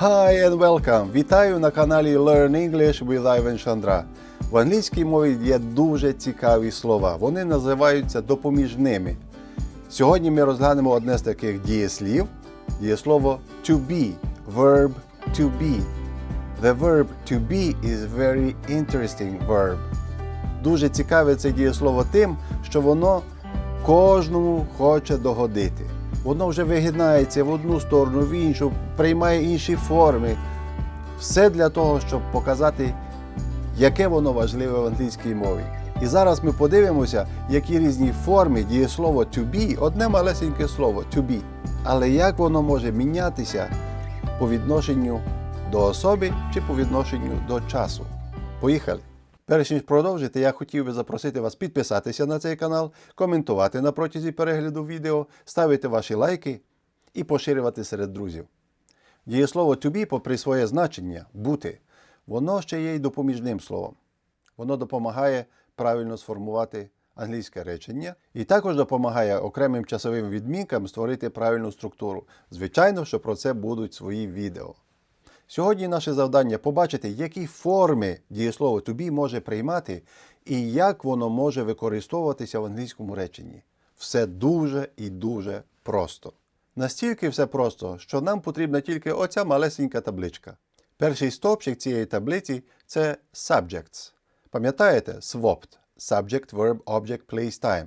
Hi and welcome! Вітаю на каналі Learn English with Ivan Chandra. В англійській мові є дуже цікаві слова. Вони називаються допоміжними. Сьогодні ми розглянемо одне з таких дієслів. Дієслово to be, verb to be. The verb to be is very interesting verb. Дуже цікаве це дієслово тим, що воно кожному хоче догодити. Воно вже вигинається в одну сторону, в іншу, приймає інші форми. Все для того, щоб показати, яке воно важливе в англійській мові. І зараз ми подивимося, які різні форми дієслово to be, одне малесеньке слово to be. Але як воно може мінятися по відношенню до особи чи по відношенню до часу. Поїхали! Перш ніж продовжити, я хотів би запросити вас підписатися на цей канал, коментувати на протязі перегляду відео, ставити ваші лайки і поширювати серед друзів. Дієслово to be, попри своє значення бути, воно ще є й допоміжним словом. Воно допомагає правильно сформувати англійське речення і також допомагає окремим часовим відмінкам створити правильну структуру. Звичайно, що про це будуть свої відео. Сьогодні наше завдання побачити, які форми дієслово to be може приймати і як воно може використовуватися в англійському реченні. Все дуже і дуже просто. Настільки все просто, що нам потрібна тільки оця малесенька табличка. Перший стовпчик цієї таблиці це subjects. Пам'ятаєте swapped – subject, verb, object, place, time.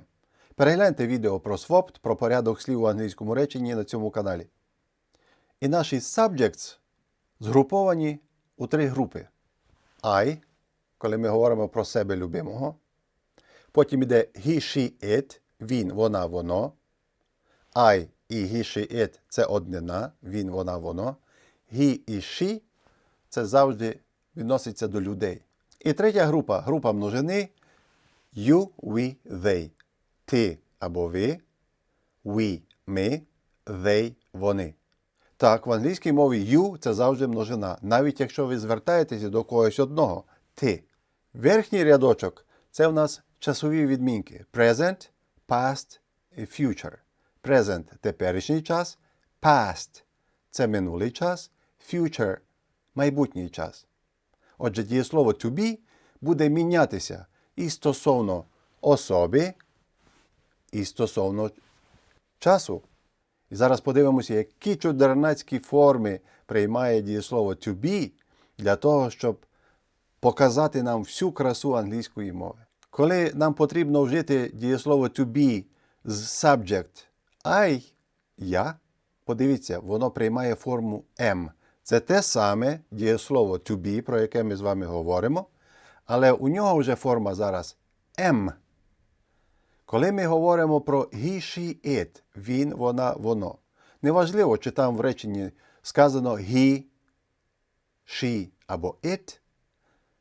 Перегляньте відео про swapped, про порядок слів у англійському реченні на цьому каналі. І наші subjects згруповані у три групи. I, коли ми говоримо про себе любимого. Потім йде he, she, it, він, вона, воно. I і he, she, it це однина, він, вона, воно. He і she це завжди відноситься до людей. І третя група група множини you, we, they. Ти або ви, we, ми, they, вони. Так, в англійській мові you це завжди множина, навіть якщо ви звертаєтеся до когось одного ти. Верхній рядочок це в нас часові відмінки: present, past і future. Present теперішній час, past це минулий час, future майбутній час. Отже, дієслово to be буде мінятися і стосовно особи, і стосовно часу. І зараз подивимося, які чудернацькі форми приймає дієслово to be для того, щоб показати нам всю красу англійської мови. Коли нам потрібно вжити дієслово to be з subject I, я, подивіться, воно приймає форму M. Це те саме дієслово to be, про яке ми з вами говоримо, але у нього вже форма зараз M. Коли ми говоримо про he, she, it, він, вона, воно. Неважливо, чи там в реченні сказано he, she або it.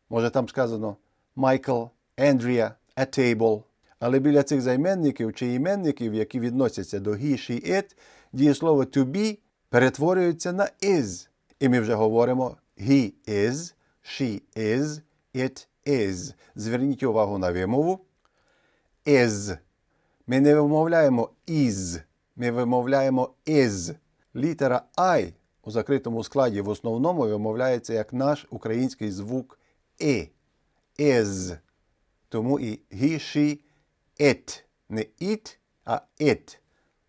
Може там сказано Michael, Andrea, a table. Але біля цих займенників чи іменників, які відносяться до he, she, it, дієслово to be перетворюється на is. І ми вже говоримо he is, she is, it is. Зверніть увагу на вимову is. Ми не вимовляємо is, ми вимовляємо is. Літера I у закритому складі в основному вимовляється як наш український звук «и» is. Тому і he, she, it. Не it, а it.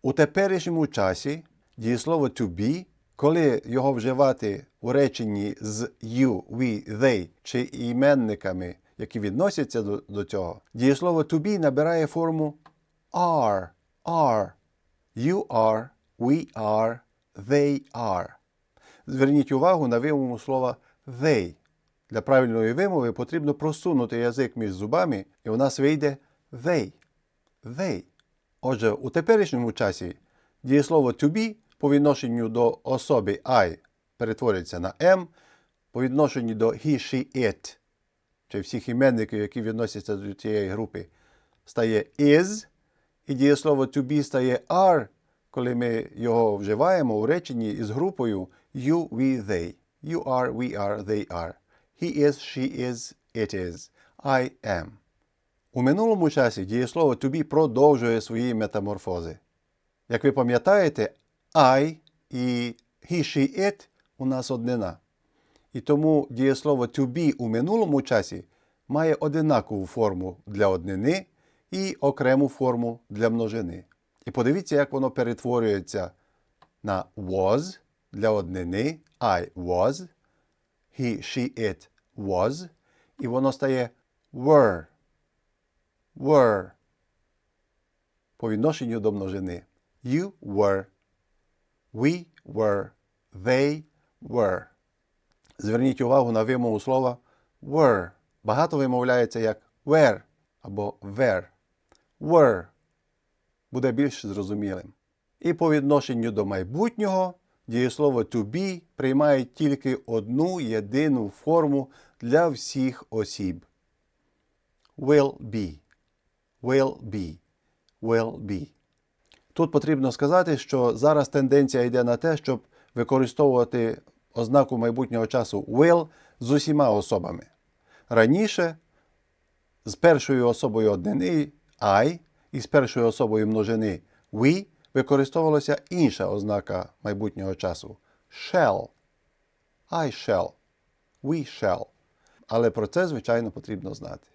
У теперішньому часі дієслово to be, коли його вживати у реченні з you, we, they чи іменниками, які відносяться до, до цього, дієслово to be набирає форму are, are. You are, we are, they are. Зверніть увагу на вимову слова they. Для правильної вимови потрібно просунути язик між зубами, і у нас вийде they. They. Отже, у теперішньому часі дієслово to be по відношенню до особи I перетворюється на M, по відношенню до he, she, it, чи всіх іменників, які відносяться до цієї групи, стає is, і дієслово to be стає are, коли ми його вживаємо у реченні із групою you, we, they. You are, we are, they are. He is, she is, it is. I am. У минулому часі дієслово to be продовжує свої метаморфози. Як ви пам'ятаєте, I і he, she, it у нас однина. І тому дієслово to be у минулому часі має одинакову форму для однини і окрему форму для множини. І подивіться, як воно перетворюється на was для однини I was, he, she, it was, і воно стає were. Were. По відношенню до множини. You were. We were. They were. Зверніть увагу на вимову слова were. Багато вимовляється як were або were. Were буде більш зрозумілим. І по відношенню до майбутнього дієслово to be приймає тільки одну єдину форму для всіх осіб. Will be. Will be. Will be. Тут потрібно сказати, що зараз тенденція йде на те, щоб використовувати ознаку майбутнього часу will з усіма особами. Раніше з першою особою однини I і з першою особою множини we використовувалася інша ознака майбутнього часу shall. I shall. We shall. Але про це, звичайно, потрібно знати.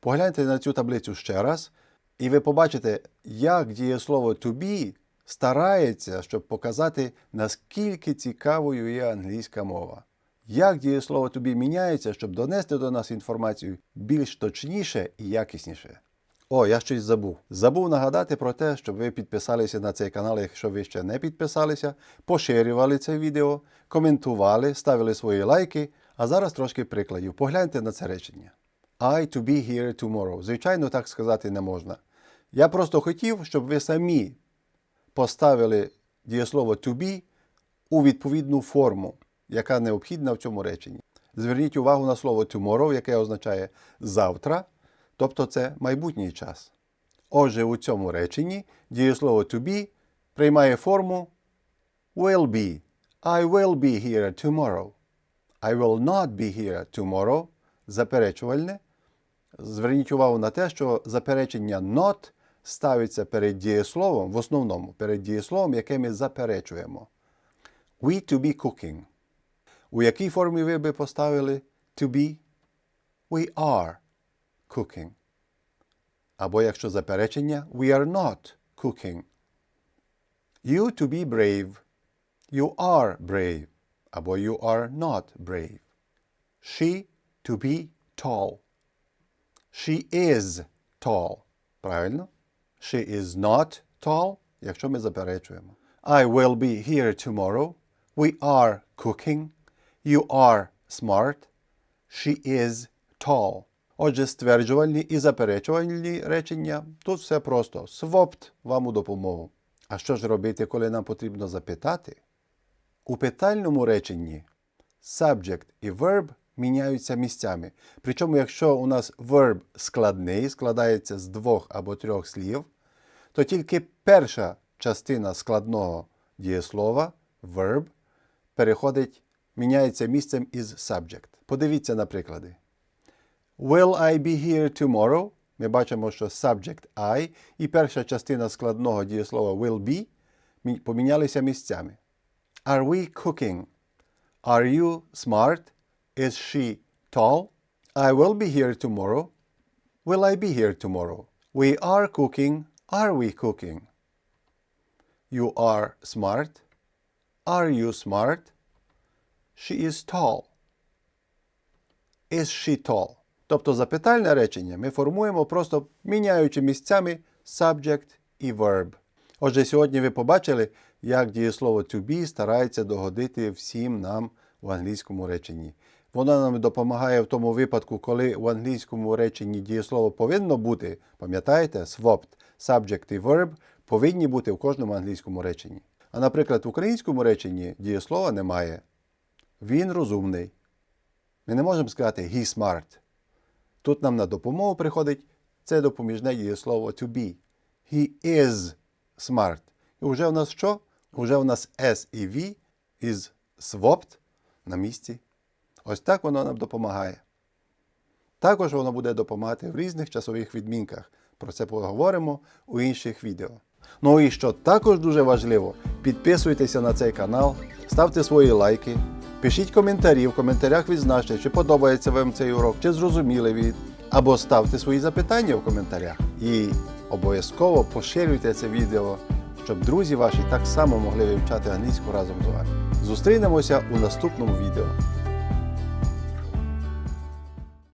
Погляньте на цю таблицю ще раз, і ви побачите, як дієслово to be старається, щоб показати, наскільки цікавою є англійська мова. Як дієслово be міняється, щоб донести до нас інформацію більш точніше і якісніше. О, я щось забув. Забув нагадати про те, щоб ви підписалися на цей канал, якщо ви ще не підписалися, поширювали це відео, коментували, ставили свої лайки. А зараз трошки прикладів. Погляньте на це речення. I to be here tomorrow. Звичайно, так сказати не можна. Я просто хотів, щоб ви самі поставили дієслово to be у відповідну форму, яка необхідна в цьому реченні. Зверніть увагу на слово tomorrow, яке означає завтра, тобто це майбутній час. Отже, у цьому реченні дієслово to be приймає форму will be. I will be here tomorrow. I will not be here tomorrow. Заперечувальне. Зверніть увагу на те, що заперечення not ставиться перед дієсловом, в основному перед дієсловом, яке ми заперечуємо. We to be cooking. У якій формі ви би поставили to be? We are cooking. Або якщо заперечення, we are not cooking. You to be brave. You are brave. Або you are not brave. She to be tall. She is tall. Правильно? She is not tall, якщо ми заперечуємо. I will be here tomorrow. We are cooking. You are smart. She is tall. Отже, стверджувальні і заперечувальні речення тут все просто. Своpt вам у допомогу. А що ж робити, коли нам потрібно запитати? У питальному реченні subject і verb міняються місцями. Причому, якщо у нас verb складний, складається з двох або трьох слів, то тільки перша частина складного дієслова verb переходить, міняється місцем із subject. Подивіться на приклади. Will I be here tomorrow? Ми бачимо, що subject I і перша частина складного дієслова will be помінялися місцями. Are we cooking? Are you smart? Is she tall? I will be here tomorrow. Will I be here tomorrow? We are cooking. Are we cooking? You are smart. Are you smart? She is tall. Is she tall? Тобто запитальне речення ми формуємо просто міняючи місцями subject і verb. Отже, сьогодні ви побачили, як дієслово to be старається догодити всім нам в англійському реченні. Воно нам допомагає в тому випадку, коли в англійському реченні дієслово повинно бути, пам'ятаєте, swapped, subject і verb повинні бути в кожному англійському реченні. А наприклад, в українському реченні дієслова немає. Він розумний. Ми не можемо сказати he smart. Тут нам на допомогу приходить це допоміжне дієслово to be. He is smart. І вже в нас що? Уже в нас S і V із swapped на місці. Ось так воно нам допомагає. Також воно буде допомагати в різних часових відмінках. Про це поговоримо у інших відео. Ну і що також дуже важливо, підписуйтеся на цей канал, ставте свої лайки, Пишіть коментарі, в коментарях відзначте, чи подобається вам цей урок, чи зрозуміли ви, або ставте свої запитання в коментарях. І обов'язково поширюйте це відео, щоб друзі ваші так само могли вивчати англійську разом з вами. Зустрінемося у наступному відео.